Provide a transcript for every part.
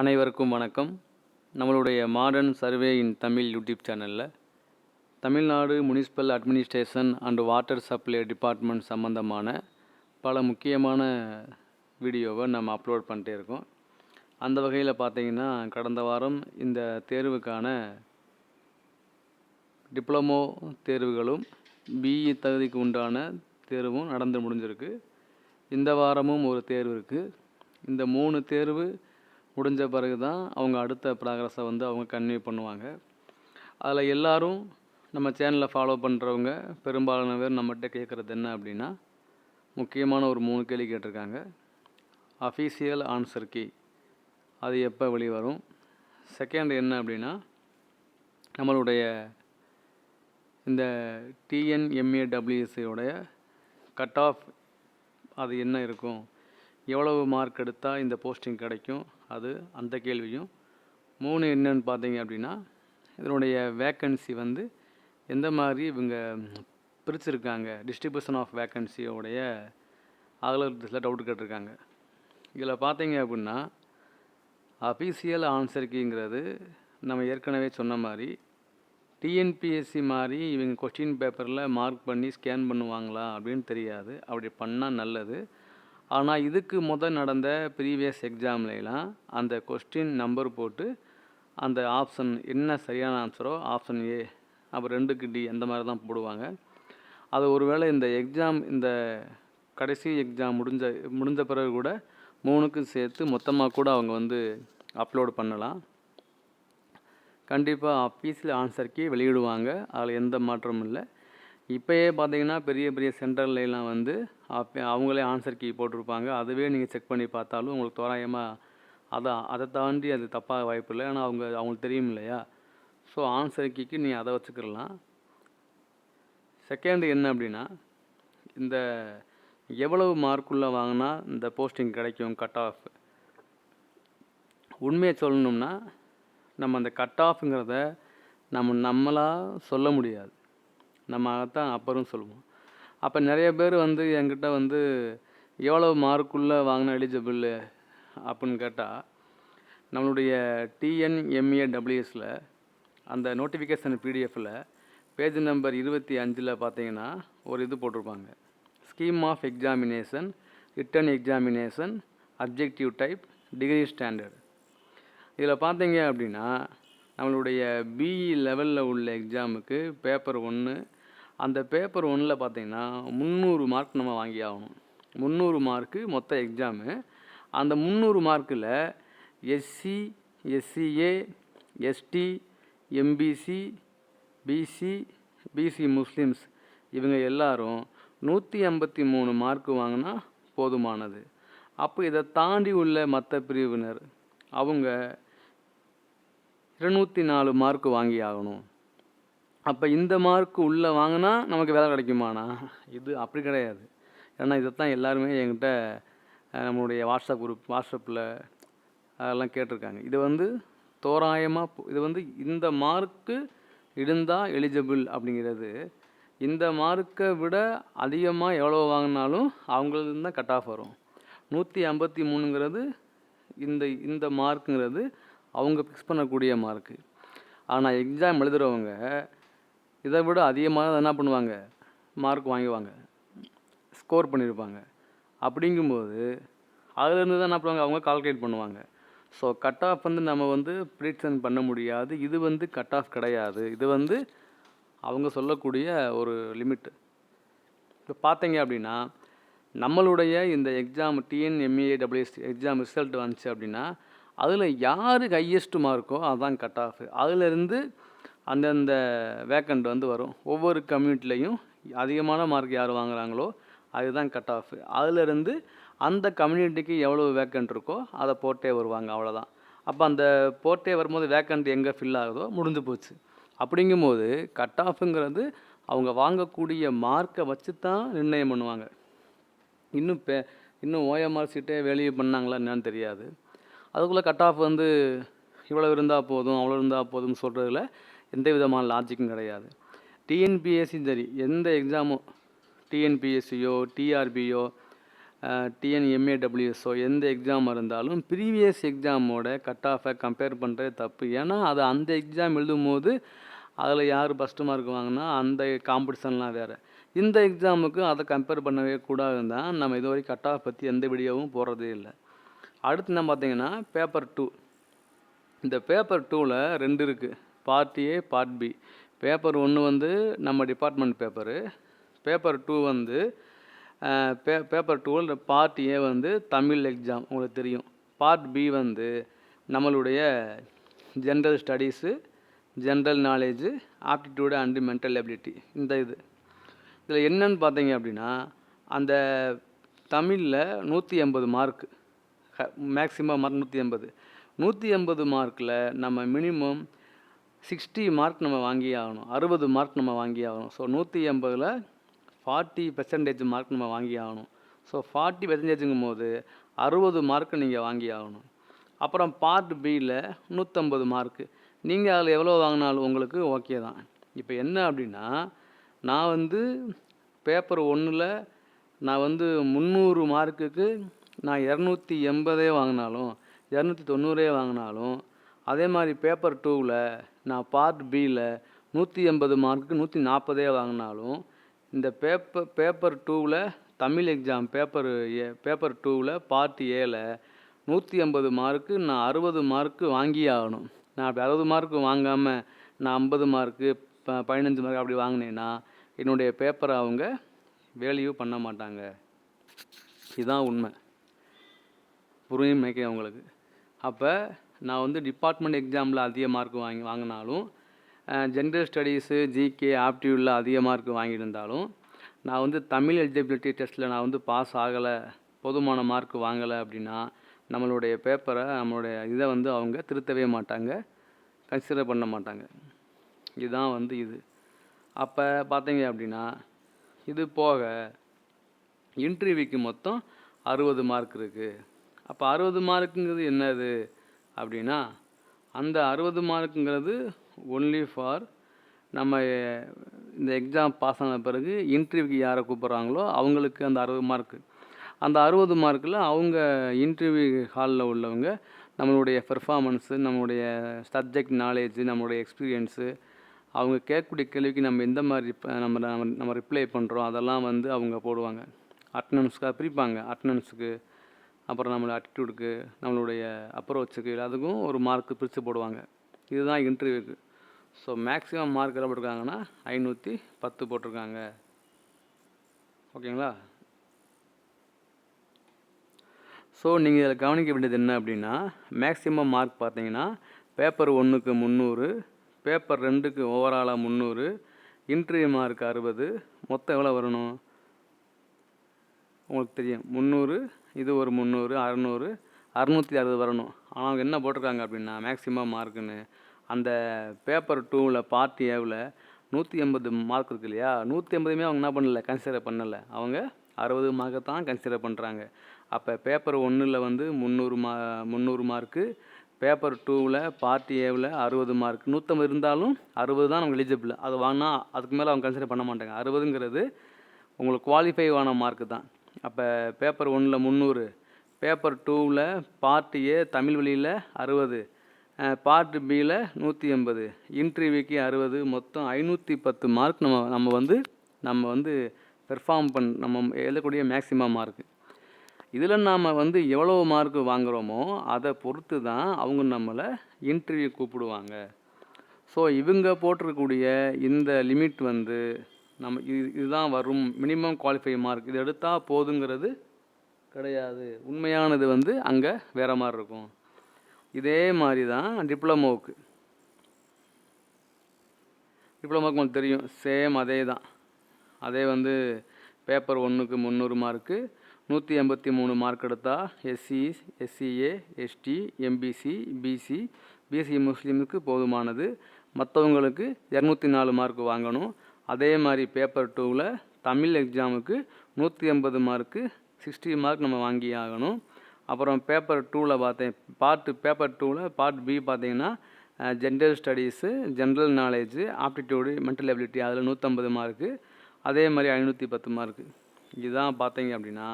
அனைவருக்கும் வணக்கம். நம்மளுடைய modern survey in Tamil YouTube சேனலில் Tamil Nadu municipal administration and water supply department சம்மந்தமான பல முக்கியமான வீடியோவை நம்ம அப்லோட் பண்ணிட்டே இருக்கோம். அந்த வகையில் பார்த்தீங்கன்னா கடந்த வாரம் இந்த தேர்வுக்கான டிப்ளமோ தேர்வுகளும் பிஇ தகுதிக்கு உண்டான தேர்வும் நடந்து முடிஞ்சிருக்கு. இந்த வாரமும் ஒரு தேர்வு இருக்குது இந்த மூணு தேர்வு முடிஞ்ச பிறகு தான் அவங்க அடுத்த ப்ராக்ரஸை வந்து அவங்க கன்வியூ பண்ணுவாங்க. அதில் எல்லோரும் நம்ம சேனலை ஃபாலோ பண்ணுறவங்க பெரும்பாலான பேர் நம்மகிட்ட கேட்குறது என்ன அப்படின்னா முக்கியமான ஒரு மூணு கேள்வி கேட்டிருக்காங்க. அஃபீஷியல் ஆன்சர் கீ அது எப்போ வெளிவரும்? செகண்ட் என்ன அப்படின்னா நம்மளுடைய இந்த டிஎன்எம்ஏடபிள்யூஎஸ்சியோடைய கட் ஆஃப் அது என்ன இருக்கும்? எவ்வளவு மார்க் எடுத்தால் இந்த போஸ்டிங் கிடைக்கும்? அது அந்த கேள்வியும். மூணு என்னன்னு பார்த்தீங்க அப்படின்னா இதனுடைய வேக்கன்சி வந்து எந்த மாதிரி இவங்க பிரிச்சிருக்காங்க டிஸ்ட்ரிபியூஷன் ஆஃப் வேக்கன்சியோடைய அதில் டவுட் கேட்டிருக்காங்க. இதில் பார்த்தீங்க அப்படின்னா அஃபீஷியல் ஆன்சர் கீங்கிறது நம்ம ஏற்கனவே சொன்ன மாதிரி டிஎன்பிஎஸ்சி மாதிரி இவங்க கொஸ்டின் பேப்பரில் மார்க் பண்ணி ஸ்கேன் பண்ணுவாங்களா அப்படின்னு தெரியாது. அப்படி பண்ணால் நல்லது. ஆனால் இதுக்கு முதல் நடந்த ப்ரீவியஸ் எக்ஸாம்லாம் அந்த கொஸ்டின் நம்பர் போட்டு அந்த ஆப்ஷன் என்ன சரியான ஆன்சரோ ஆப்ஷன் ஏ அப்புறம் ரெண்டுக்கு டி அந்த மாதிரி தான் போடுவாங்க. அது ஒருவேளை இந்த எக்ஸாம் இந்த கடைசி எக்ஸாம் முடிஞ்ச முடிஞ்ச பிறகு கூட மூணுக்கும் சேர்த்து மொத்தமாக கூட அவங்க வந்து அப்லோடு பண்ணலாம். கண்டிப்பாக ஆஃபீஸில் ஆன்சர்க்கே வெளியிடுவாங்க. அதில் எந்த மாற்றமும் இல்லை. இப்போயே பார்த்தீங்கன்னா பெரிய பெரிய சென்டர்லாம் வந்து அப்போ அவங்களே ஆன்சர் கீ போட்டிருப்பாங்க. அதுவே நீங்கள் செக் பண்ணி பார்த்தாலும் உங்களுக்கு தோராயமாக அதான் அதை தாண்டி அது தப்பாக வாய்ப்பு இல்லை. ஏன்னா அவங்க அவங்களுக்கு தெரியும் இல்லையா? ஸோ ஆன்சர் கீக்கு நீங்கள் அதை வச்சுக்கிடலாம். செகண்டு என்ன அப்படின்னா இந்த எவ்வளவு மார்க்குள்ளே வாங்கினா இந்த போஸ்டிங் கிடைக்கும் கட் ஆஃப் உண்மையை சொல்லணும்னா நம்ம அந்த கட் ஆஃப்ங்கிறத நம்ம நம்மளாக சொல்ல முடியாது. நம்ம அதைத்தான் அப்புறம் சொல்லுவோம். அப்போ நிறைய பேர் வந்து என்கிட்ட வந்து எவ்வளோ மார்க்குள்ளே வாங்கின எலிஜிபிள் அப்படின்னு கேட்டால் நம்மளுடைய டிஎன்எம்ஏ டபிள்யூஎஸில் அந்த நோட்டிஃபிகேஷன் பிடிஎஃப்பில் பேஜ் நம்பர் இருபத்தி அஞ்சில் பார்த்தீங்கன்னா ஒரு இது போட்டிருப்பாங்க. Scheme of examination written examination objective type degree standard இதில் பார்த்தீங்க அப்படின்னா நம்மளுடைய பிஇ லெவலில் உள்ள எக்ஸாமுக்கு பேப்பர் ஒன்று அந்த பேப்பர் ஒன்றில் பார்த்தீங்கன்னா முந்நூறு மார்க் நம்ம வாங்கி ஆகணும். முந்நூறு மார்க்கு மொத்த எக்ஸாமு அந்த முந்நூறு மார்க்கில் SC SCA ST MBC BC BC Muslims இவங்க எல்லாரும் நூற்றி ஐம்பத்தி மூணு மார்க் வாங்கினா போதுமானது. அப்போ இதை தாண்டி உள்ள மற்ற பிரிவினர் அவங்க இருநூற்றி நாலு மார்க் வாங்கி ஆகணும். அப்போ இந்த மார்க் உள்ளே வாங்கினா நமக்கு வேலை கிடைக்குமாண்ணா? இது அப்படி கிடையாது. ஏன்னா இதைத்தான் எல்லாருமே என்கிட்ட நம்மளுடைய வாட்ஸ்அப் குரூப் வாட்ஸ்அப்பில் அதெல்லாம் கேட்டிருக்காங்க. இது வந்து தோராயமாக இது வந்து இந்த மார்க்கு இருந்தால் எலிஜிபிள் அப்படிங்கிறது இந்த மார்க்கை விட அதிகமாக எவ்வளோ வாங்கினாலும் அவங்களுக்கு தான் கட் ஆஃப் வரும். நூற்றி ஐம்பத்தி மூணுங்கிறது இந்த இந்த மார்க்குங்கிறது அவங்க ஃபிக்ஸ் பண்ணக்கூடிய மார்க்கு ஆனால் எக்ஸாம் எழுதுகிறவங்க இதை விட அதிகமாக என்ன பண்ணுவாங்க? மார்க் வாங்குவாங்க ஸ்கோர் பண்ணியிருப்பாங்க. அப்படிங்கும்போது அதுலேருந்து தான் என்ன பண்ணுவாங்க? அவங்க கால்குலேட் பண்ணுவாங்க. ஸோ கட் ஆஃப் வந்து நம்ம வந்து ப்ரீட்சன் பண்ண முடியாது. இது வந்து கட் ஆஃப் கிடையாது. இது வந்து அவங்க சொல்லக்கூடிய ஒரு லிமிட்டு இப்போ பார்த்தீங்க அப்படின்னா நம்மளுடைய இந்த exam TNMA WS exam result வந்துச்சு அப்படின்னா அதில் யாருக்கு ஹையஸ்ட் மார்க்கோ அதுதான் கட் ஆஃப் அதிலிருந்து அந்தந்த வேக்கண்ட் வந்து வரும். ஒவ்வொரு கம்யூனிட்டிலையும் அதிகமான மார்க் யார் வாங்குகிறாங்களோ அதுதான் கட் ஆஃப் அதிலிருந்து அந்த கம்யூனிட்டிக்கு எவ்வளோ வேக்கண்ட் இருக்கோ அதை போட்டே வருவாங்க அவ்வளோதான் அப்போ அந்த போட்டே வரும்போது வேக்கண்ட் எங்கே ஃபில் ஆகுதோ முடிஞ்சு போச்சு. அப்படிங்கும்போது கட் ஆஃபுங்கிறது அவங்க வாங்கக்கூடிய மார்க்கை வச்சு தான் நிர்ணயம் பண்ணுவாங்க. இன்னும் பே இன்னும் ஓஎம்ஆர் சீட்டே வெளியே பண்ணாங்களா என்னன்னு தெரியாது. அதுக்குள்ளே கட் ஆஃப் வந்து இவ்வளோ இருந்தால் போதும் அவ்வளோ இருந்தால் போதும்னு சொல்கிறதுல எந்த விதமான லாஜிக்கும் கிடையாது. டிஎன்பிஎஸ்சி சரி எந்த எக்ஸாமோ டிஎன்பிஎஸ்சியோ டிஆர்பியோ டிஎன்எம்ஏடபிள்யூஎஸ்ஓ எந்த எக்ஸாம் இருந்தாலும் ப்ரீவியஸ் எக்ஸாமோட கட் ஆஃபை கம்பேர் பண்ணுறது தப்பு. ஏன்னா அது அந்த எக்ஸாம் எழுதும் போது அதில் யார் ஃபஸ்ட்டு மார்க் வாங்கினா அந்த காம்படிஷன்லாம் வேறு. இந்த எக்ஸாமுக்கு அதை கம்பேர் பண்ணவே கூடாதுன்னு தான் நம்ம இதுவரை கட் ஆஃப் பற்றி எந்த வீடியோவும் போடுறதே இல்லை. அடுத்து என்ன பார்த்தீங்கன்னா பேப்பர் டூ இந்த பேப்பர் டூவில் ரெண்டு இருக்குது part A part B paper ஒன்று வந்து நம்ம டிபார்ட்மெண்ட் பேப்பரு பேப்பர் டூ வந்து பே பேப்பர் டூவில் பார்ட் ஏ வந்து தமிழ் எக்ஸாம் உங்களுக்கு தெரியும். பார்ட் பி வந்து நம்மளுடைய general studies general knowledge aptitude and mental ability இந்த இது. இதில் என்னன்னு பார்த்தீங்க அப்படின்னா அந்த தமிழில் நூற்றி எண்பது மார்க்கு மேக்ஸிமம் மார்க் நூற்றி எண்பது. நூற்றி எண்பது மார்க்கில் நம்ம மினிமம் சிக்ஸ்டி மார்க் நம்ம வாங்கி ஆகணும். அறுபது மார்க் நம்ம வாங்கி ஆகணும். ஸோ நூற்றி எண்பதில் ஃபார்ட்டி பெர்சன்டேஜ் மார்க் நம்ம வாங்கி ஆகணும். ஸோ ஃபார்ட்டி பெர்சன்டேஜுங்கும் போது அறுபது மார்க் நீங்கள் வாங்கி ஆகணும். அப்புறம் பார்ட் பியில் நூற்றம்பது மார்க்கு நீங்கள் அதில் எவ்வளோ வாங்கினாலும் உங்களுக்கு ஓகே தான். இப்போ என்ன அப்படின்னா நான் வந்து பேப்பர் ஒன்றில் நான் வந்து முந்நூறு மார்க்குக்கு நான் இரநூத்தி எண்பதே வாங்கினாலும் இரநூத்தி தொண்ணூறே வாங்கினாலும் அதே மாதிரி பேப்பர் டூவில் நான் பார்ட் பியில் நூற்றி எண்பது மார்க்குக்கு நூற்றி நாற்பதே வாங்கினாலும் இந்த பேப்பர் பேப்பர் டூவில் Tamil exam paper A paper டூவில் பார்ட் ஏல நூற்றி ஐம்பது மார்க்கு நான் அறுபது மார்க்கு வாங்கியே ஆகணும். நான் அப்படி அறுபது மார்க்கு வாங்காமல் நான் ஐம்பது மார்க்கு ப பதினஞ்சு மார்க் அப்படி வாங்கினேன்னா என்னுடைய பேப்பரை அவங்க வேல்யூ பண்ண மாட்டாங்க. இதுதான் உண்மை. புரியும் மேய்க்க அவங்களுக்கு அப்போ நான் வந்து டிபார்ட்மெண்ட் எக்ஸாமில் அதிக மார்க் வாங்கி வாங்கினாலும் ஜென்ரல் ஸ்டடீஸு ஜிகே ஆப்டியூடில் அதிக மார்க் வாங்கியிருந்தாலும் நான் வந்து தமிழ் எலிஜிபிலிட்டி டெஸ்ட்டில் நான் வந்து பாஸ் ஆகலை போதுமான மார்க் வாங்கலை அப்படின்னா நம்மளுடைய பேப்பரை நம்மளுடைய இதை வந்து அவங்க திருத்தவே மாட்டாங்க கன்சிடர் பண்ண மாட்டாங்க. இதுதான் வந்து இது. அப்போ பார்த்தீங்க அப்படின்னா இது போக இன்டர்வியூக்கு மொத்தம் அறுபது மார்க் இருக்குது அப்போ அறுபது மார்க்குங்கிறது என்னது? அப்படின்னா அந்த அறுபது மார்க்குங்கிறது ஒன்லி ஃபார் நம்ம இந்த எக்ஸாம் பாஸ் ஆன பிறகு இன்டர்வியூக்கு யாரை கூப்பிட்றாங்களோ அவங்களுக்கு அந்த அறுபது மார்க்கு அந்த அறுபது மார்க்கில் அவங்க இன்டர்வியூ ஹாலில் உள்ளவங்க நம்மளுடைய பெர்ஃபார்மன்ஸு நம்மளுடைய சப்ஜெக்ட் நாலேஜு நம்மளுடைய எக்ஸ்பீரியன்ஸு அவங்க கேட்கக்கூடிய கேள்விக்கு நம்ம எந்த மாதிரி நம்ம நம்ம நம்ம ரிப்ளை பண்ணுறோம் அதெல்லாம் வந்து அவங்க போடுவாங்க. அட்டனன்ஸ்க்காக பிரிப்பாங்க. அட்டனன்ஸுக்கு அப்புறம் நம்மளோட ஆட்டிடியூடுக்கு நம்மளுடைய அப்ரோச்சுக்கு எல்லாத்துக்கும் ஒரு மார்க் பிரித்து போடுவாங்க. இதுதான் இன்டர்வியூக்கு ஸோ மேக்ஸிமம் மார்க் எவ்வளோ போட்டிருக்காங்கன்னா ஐநூற்றி பத்து போட்டிருக்காங்க. ஓகேங்களா? ஸோ நீங்கள் இதில் கவனிக்க வேண்டியது என்ன அப்படின்னா மேக்ஸிமம் மார்க் பார்த்தீங்கன்னா பேப்பர் ஒன்றுக்கு முந்நூறு பேப்பர் ரெண்டுக்கு ஓவராலாக முந்நூறு இன்டர்வியூ மார்க் அறுபது மொத்தம் எவ்வளோ வரணும்? உங்களுக்கு தெரியும். முந்நூறு இது ஒரு முந்நூறு அறநூறு அறநூற்றி அறுபது வரணும். ஆனால் அவங்க என்ன போட்டிருக்காங்க அப்படின்னா மேக்ஸிமம் மார்க்குன்னு அந்த பேப்பர் டூவில் பார்ட் ஏவில் நூற்றி எண்பது மார்க் இருக்கு இல்லையா? நூற்றி எண்பதுமே அவங்க என்ன பண்ணல கன்சிடர் பண்ணலை. அவங்க அறுபது மார்க்கை தான் கன்சிடர் பண்ணுறாங்க அப்போ பேப்பர் ஒன்றில் வந்து முந்நூறு மா முந்நூறு மார்க்கு பேப்பர் டூவில் பார்ட் ஏவில் அறுபது மார்க் நூற்றம்பது இருந்தாலும் அறுபது தான் அவங்க எலிஜிபிள் அது வாங்கினா அதுக்கு மேலே அவங்க கன்சிடர் பண்ண மாட்டாங்க. அறுபதுங்கிறது உங்களுக்கு குவாலிஃபை ஆன மார்க்கு தான். அப்போ பேப்பர் ஒன்றில் முந்நூறு பேப்பர் டூவில் பார்ட் ஏ தமிழ் வழியில் அறுபது பார்ட் பியில் நூற்றி எண்பது இன்டர்வியூக்கு அறுபது மொத்தம் ஐநூற்றி பத்து மார்க் நம்ம நம்ம வந்து நம்ம வந்து பெர்ஃபார்ம் பண் நம்ம எழுதக்கூடிய மேக்ஸிமம் மார்க்கு இதில் நாம் வந்து எவ்வளோ மார்க் வாங்குகிறோமோ அதை பொறுத்து தான் அவங்க நம்மளை இன்டர்வியூ கூப்பிடுவாங்க. ஸோ இவங்க போட்டிருக்கக்கூடிய இந்த லிமிட் வந்து நம்ம இது இதுதான் வரும். மினிமம் குவாலிஃபை மார்க் இது எடுத்தால் போதுங்கிறது கிடையாது. உண்மையானது வந்து அங்கே வேறு மாதிரி இருக்கும். இதே மாதிரி தான் டிப்ளமோவுக்கு டிப்ளமோக்கு உங்களுக்கு தெரியும். சேம் அதே தான் அதே வந்து பேப்பர் ஒன்றுக்கு முந்நூறு மார்க்கு நூற்றி எண்பத்தி மூணு மார்க் எடுத்தால் SC SCA ST MBC BC BC முஸ்லீமுக்கு போதுமானது. மற்றவங்களுக்கு இரநூத்தி நாலு மார்க் வாங்கணும். அதே மாதிரி பேப்பர் டூவில் தமிழ் எக்ஸாமுக்கு நூற்றி எண்பது மார்க்கு சிக்ஸ்டி மார்க் நம்ம வாங்கி ஆகணும் அப்புறம் பேப்பர் டூவில் பார்த்தேன் பார்ட் பேப்பர் டூவில் பார்ட் பி பார்த்தீங்கன்னா general studies general knowledge aptitude mental ability அதில் நூற்றம்பது மார்க்கு அதே மாதிரி ஐநூற்றி பத்து மார்க்கு இதுதான் பார்த்தீங்க அப்படின்னா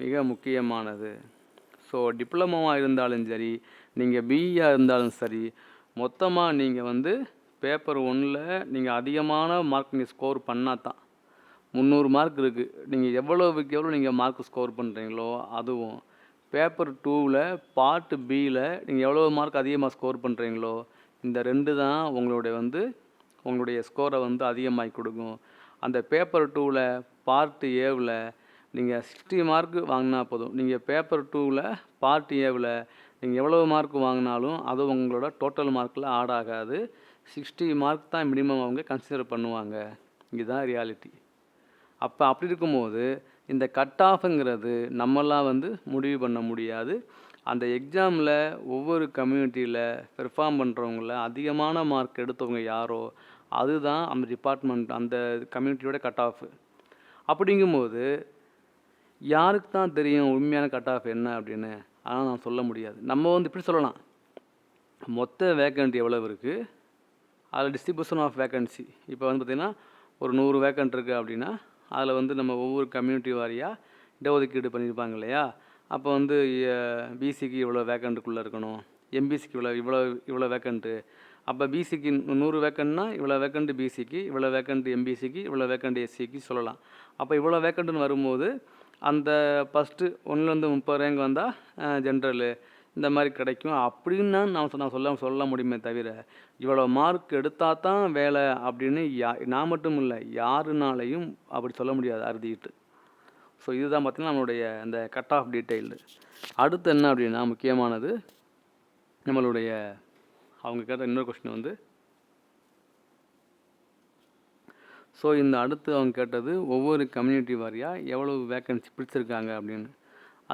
மிக முக்கியமானது. ஸோ டிப்ளமோவாக இருந்தாலும் சரி நீங்கள் பிஇயாக இருந்தாலும் சரி மொத்தமாக நீங்கள் வந்து பேப்பர் ஒன்றில் நீங்கள் அதிகமான மார்க் நீங்கள் ஸ்கோர் பண்ணால் தான் முந்நூறு மார்க் இருக்குது நீங்கள் எவ்வளோவுக்கு எவ்வளோ நீங்கள் மார்க் ஸ்கோர் பண்ணுறீங்களோ அதுவும். பேப்பர் டூவில் பார்ட் பியில் நீங்கள் எவ்வளோ மார்க் அதிகமாக ஸ்கோர் பண்ணுறீங்களோ இந்த ரெண்டு தான் உங்களுடைய வந்து உங்களுடைய ஸ்கோரை வந்து அதிகமாகி கொடுக்கும். அந்த பேப்பர் டூவில் பார்ட் ஏவில் நீங்கள் சிக்ஸ்டி மார்க் வாங்கினா போதும். நீங்கள் பேப்பர் டூவில் பார்ட் ஏவில் நீங்கள் எவ்வளோ மார்க் வாங்கினாலும் அது உங்களோட டோட்டல் மார்க்கில் ஆட் ஆகாது. சிக்ஸ்டி மார்க் தான் மினிமம் அவங்க கன்சிடர் பண்ணுவாங்க. இதுதான் ரியாலிட்டி அப்போ அப்படி இருக்கும்போது இந்த கட் ஆஃப்ங்கிறது நம்மலாம் வந்து முடிவு பண்ண முடியாது. அந்த எக்ஸாமில் ஒவ்வொரு கம்யூனிட்டியில் பெர்ஃபார்ம் பண்ணுறவங்கள அதிகமான மார்க் எடுத்தவங்க யாரோ அதுதான் அந்த டிபார்ட்மெண்ட் அந்த கம்யூனிட்டியோட கட் ஆஃப் அப்படிங்கும்போது யாருக்கு தான் தெரியும் உண்மையான கட் ஆஃப் என்ன அப்படின்னு? ஆனால் நான் சொல்ல முடியாது. நம்ம வந்து இப்படி சொல்லலாம். மொத்த வேக்கண்ட் எவ்வளவு இருக்குது அதில் டிஸ்ட்ரிபியூஷன் ஆஃப் வேக்கன்சி இப்போ வந்து பார்த்திங்கன்னா ஒரு நூறு வேக்கண்ட் இருக்குது அப்படின்னா அதில் வந்து நம்ம ஒவ்வொரு கம்யூனிட்டி வாரியாக இடஒதுக்கீடு பண்ணியிருப்பாங்க இல்லையா? அப்போ வந்து பிசிக்கு இவ்வளோ வேக்கண்ட்டுக்குள்ளே இருக்கணும். எம்பிசிக்கு இவ்வளோ இவ்வளோ இவ்வளோ வேக்கண்ட்டு அப்போ பிசிக்கு நூறு வேக்கண்ட்னா இவ்வளோ வேக்கண்ட் பிசிக்கு இவ்வளோ வேக்கண்ட் எம்பிசிக்கு இவ்வளோ வேக்கண்ட் எஸ்சிக்கு சொல்லலாம். அப்போ இவ்வளோ வேக்கண்ட்டுன்னு வரும்போது அந்த ஃபஸ்ட்டு ஒன்றுலேருந்து முப்பது ரேங்க் வந்தால் ஜென்ரலு இந்த மாதிரி கிடைக்கும் அப்படின்னு நான் சொ- நான் சொல்ல சொல்ல முடியுமே தவிர இவ்வளோ மார்க் எடுத்தால் தான் வேலை அப்படின்னு யா நான் மட்டும் இல்லை யாருனாலையும் அப்படி சொல்ல முடியாது அறுதிட்டு. ஸோ இதுதான் பார்த்திங்கன்னா நம்மளுடைய அந்த கட் ஆஃப் டீட்டெயில்டு அடுத்து என்ன அப்படின்னா முக்கியமானது நம்மளுடைய அவங்க கேட்ட இன்னொரு கொஸ்டின் வந்து ஸோ இந்த அடுத்து அவங்க கேட்டது ஒவ்வொரு கம்யூனிட்டி வாரியாக எவ்வளவு வேக்கன்சி பிடிச்சிருக்காங்க அப்படின்னு.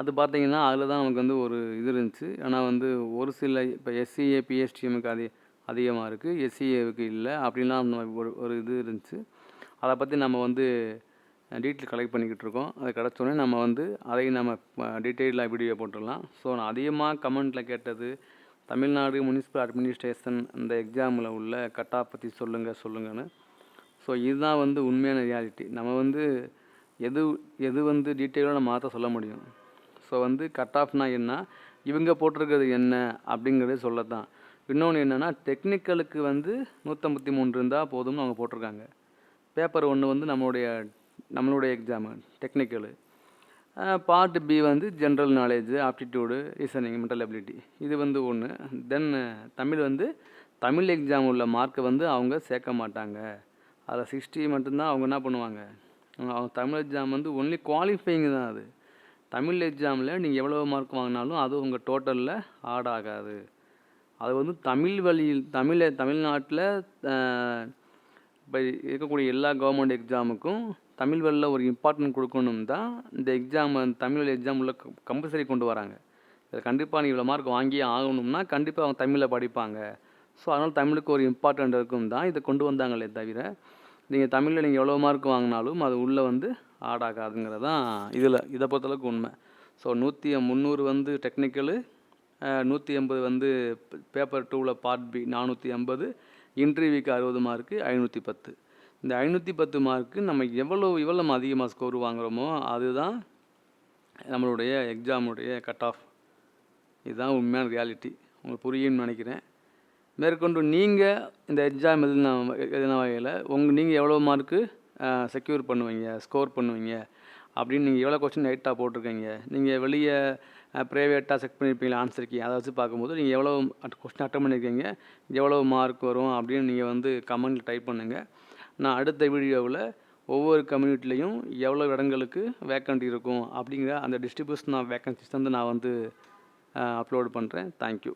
அது பார்த்தீங்கன்னா அதில் தான் நமக்கு வந்து ஒரு இது இருந்துச்சு. ஆனால் வந்து ஒரு சில இப்போ எஸ்சிஏ பிஎஸ்டிஎம்முக்கு அதி அதிகமாக இருக்குது எஸ்சிஏவுக்கு இல்லை. அப்படின்லாம் நம்ம ஒரு ஒரு இது இருந்துச்சு. அதை பற்றி நம்ம வந்து டீட்டெயில் கலெக்ட் பண்ணிக்கிட்டு இருக்கோம். அது கிடச்சோடனே நம்ம வந்து அதையும் நம்ம டீட்டெயிலாக வீடியோ போட்டுடலாம். ஸோ நான் அதிகமாக கமெண்ட்டில் கேட்டது தமிழ்நாடு முனிசிபல் அட்மினிஸ்ட்ரேஷன் அந்த எக்ஸாமில் உள்ள கட்டா பற்றி சொல்லுங்கள் சொல்லுங்கன்னு. ஸோ இதுதான் வந்து உண்மையான ரியாலிட்டி நம்ம வந்து எது எது வந்து டீட்டெயிலாக நம்ம மாற்ற சொல்ல முடியும்? ஸோ வந்து கட் ஆஃப்னா என்ன? இவங்க போட்டிருக்கிறது என்ன? அப்படிங்கிறத சொல்லத்தான். இன்னொன்று என்னென்னா டெக்னிக்கலுக்கு வந்து நூற்றம்பத்தி மூணு இருந்தால் போதும்னு அவங்க போட்டிருக்காங்க. பேப்பர் ஒன்று வந்து நம்மளுடைய நம்மளுடைய எக்ஸாமு டெக்னிக்கலு பார்ட் பி வந்து general knowledge aptitude reasoning mental ability இது வந்து ஒன்று தென் தமிழ் வந்து தமிழ் எக்ஸாம் உள்ள மார்க்கை வந்து அவங்க சேர்க்க மாட்டாங்க. அதில் சிக்ஸ்டி மட்டும்தான் அவங்க என்ன பண்ணுவாங்க? அவங்க அவங்க தமிழ் எக்ஸாம் வந்து ஒன்லி குவாலிஃபைங் தான் அது. தமிழ் எக்ஸாமில் நீங்கள் எவ்வளோ மார்க் வாங்கினாலும் அது உங்கள் டோட்டலில் ஆட் ஆகாது. அது வந்து தமிழ் வழியில் தமிழை தமிழ்நாட்டில் இப்போ இருக்கக்கூடிய எல்லா கவர்மெண்ட் எக்ஸாமுக்கும் தமிழ் வழியில் ஒரு இம்பார்ட்டன்ட் கொடுக்கணும் தான் இந்த எக்ஸாம் தமிழ் வழி எக்ஸாம் உள்ள கம்பல்சரி கொண்டு வராங்க. இதில் கண்டிப்பாக நீ இவ்வளோ மார்க் வாங்கியே ஆகணும்னா கண்டிப்பாக அவங்க தமிழில் படிப்பாங்க. ஸோ அதனால் தமிழுக்கு ஒரு இம்பார்ட்டன்ட் இருக்கும் தான் இதை கொண்டு வந்தாங்களே தவிர நீங்கள் தமிழில் நீங்கள் எவ்வளோ மார்க் வாங்கினாலும் அது உள்ளே வந்து ஆட் ஆகாதுங்கிறது தான் இதில் இதை பொறுத்தளவுக்கு உண்மை. ஸோ நூற்றி முந்நூறு வந்து டெக்னிக்கலு நூற்றி எண்பது வந்து பேப்பர் டூவில் பார்ட் பி நானூற்றி ஐம்பது இன்டர்வியூக்கு அறுபது மார்க்கு ஐநூற்றி பத்து. இந்த ஐநூற்றி பத்து மார்க்கு நம்ம எவ்வளோ எவ்வளோ நம்ம அதிகமாக ஸ்கோர் வாங்குகிறோமோ அதுதான் நம்மளுடைய எக்ஸாமுடைய கட் ஆஃப் இதுதான் உண்மையான ரியாலிட்டி உங்களுக்கு புரியும்னு நினைக்கிறேன். மேற்கொண்டு நீங்கள் இந்த எக்ஸாம் எதுனா எதுனா வகையில் உங்கள் நீங்கள் எவ்வளோ மார்க்கு செக்யூர் பண்ணுவீங்க ஸ்கோர் பண்ணுவீங்க. அப்படின்னு நீங்கள் எவ்வளோ கொஸ்டின் நைட்டாக போட்டிருக்கீங்க. நீங்கள் வெளியே ப்ரைவேட்டாக செக் பண்ணியிருப்பீங்களா ஆன்சர் கீ அதை வச்சு பார்க்கும்போது நீங்கள் எவ்வளோ கொஸ்டின் அட்டன் பண்ணியிருக்கீங்க எவ்வளோ மார்க் வரும் அப்படின்னு நீங்கள் வந்து கமெண்ட்டில் டைப் பண்ணுங்கள் நான் அடுத்த வீடியோவில் ஒவ்வொரு கம்யூனிட்டிலையும் எவ்வளோ இடங்களுக்கு வேக்கண்ட் இருக்கும் அப்படிங்கிற அந்த டிஸ்ட்ரிபியூஷன் ஆஃப் வேக்கன்சிஸ் வந்து நான் வந்து அப்லோடு பண்ணுறேன் தேங்க்யூ